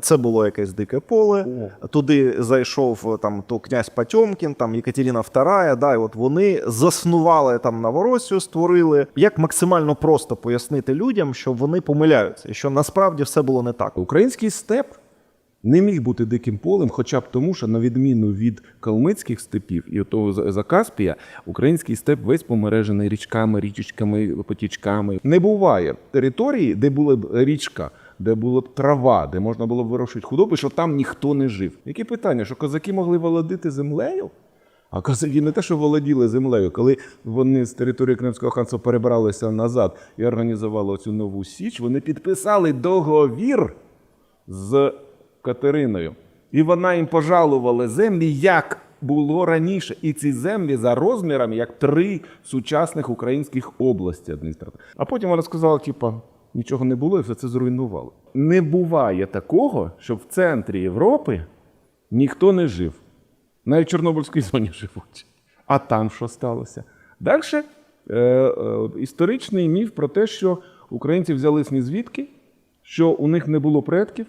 Це було якесь дике поле. Туди зайшов е, там то князь Потьомкін, там Екатерина II, да, і от вони заснували там Новоросію, створили. Як максимально просто пояснити людям, що вони помиляються, і що насправді все було не так. Український степ не міг бути диким полем, хоча б тому, що на відміну від калмицьких степів і того за- Закаспія, український степ весь помережений річками, річечками, потічками. Не буває території, де була б річка, де була б трава, де можна було б вирощувати худобу, що там ніхто не жив. Які питання, що козаки могли володіти землею? А козаки не те, що володіли землею, коли вони з території Кримського ханства перебралися назад і організували цю нову січ, вони підписали договір з Катериною. І вона їм пожалувала землі, як було раніше. І ці землі за розмірами, як три сучасних українських області адміністративних. А потім вона сказала: типа, нічого не було, і все це зруйнувало. Не буває такого, щоб в центрі Європи ніхто не жив. Навіть в Чорнобильській зоні живуть. А там що сталося? Далі е, е, історичний міф про те, що українці взялись ні звідки, що у них не було предків,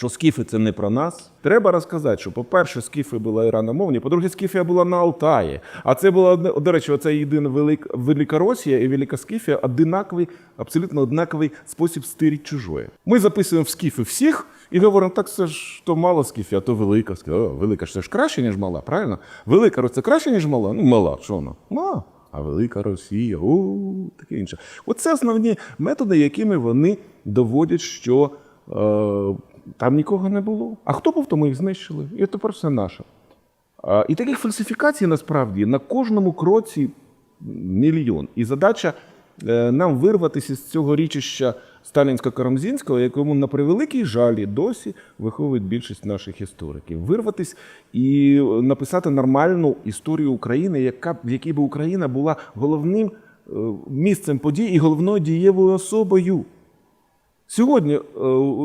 що скіфи це не про нас. Треба розказати, що, по-перше, скіфи були іраномовні, по-друге, скіфія була на Алтаї. А це була до речі, оце єдина велика, велика Росія і Велика Скіфія одинаковий, абсолютно однаковий спосіб стирити чужое. Ми записуємо в скіфи всіх і говоримо, так це ж то мала скіфія, то велика. О, велика ж це ж краще, ніж мала, правильно? Велика Росія краще, ніж мала? Ну, мала, що вона? Мала. А велика Росія, о, таке інше. Оце основні методи, якими вони доводять, що е, там нікого не було. А хто був, то ми їх знищили. І тепер все наше. І таких фальсифікацій насправді на кожному кроці мільйон. І задача е, нам вирватися з цього річища сталінсько-карамзінського, якому на превеликий жалі досі виховують більшість наших істориків. Вирватися і написати нормальну історію України, яка, в якій би Україна була головним е, місцем подій і головною дієвою особою. Сьогодні е,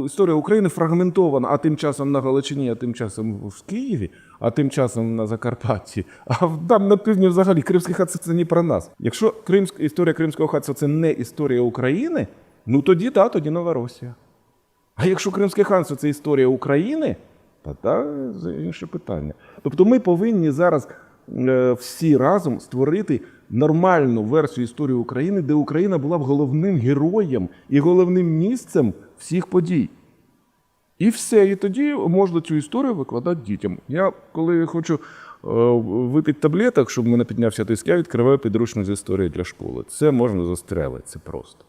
історія України фрагментована, а тим часом на Галичині, а тим часом в Києві, а тим часом на Закарпатті. А там на півдні взагалі Кримський хатство це не про нас. Якщо Кримська історія Кримського хатства це не історія України, ну тоді так, тоді нова Росія. А якщо Кримське ханство це історія України, то так, інше питання. Тобто ми повинні зараз е, всі разом створити нормальну версію історії України, де Україна була б головним героєм і головним місцем всіх подій. І все, і тоді можна цю історію викладати дітям. Я коли хочу е, випити таблеток, щоб мене піднявся тиск, я відкриваю підручник з історії для школи. Це можна застрелити, це просто.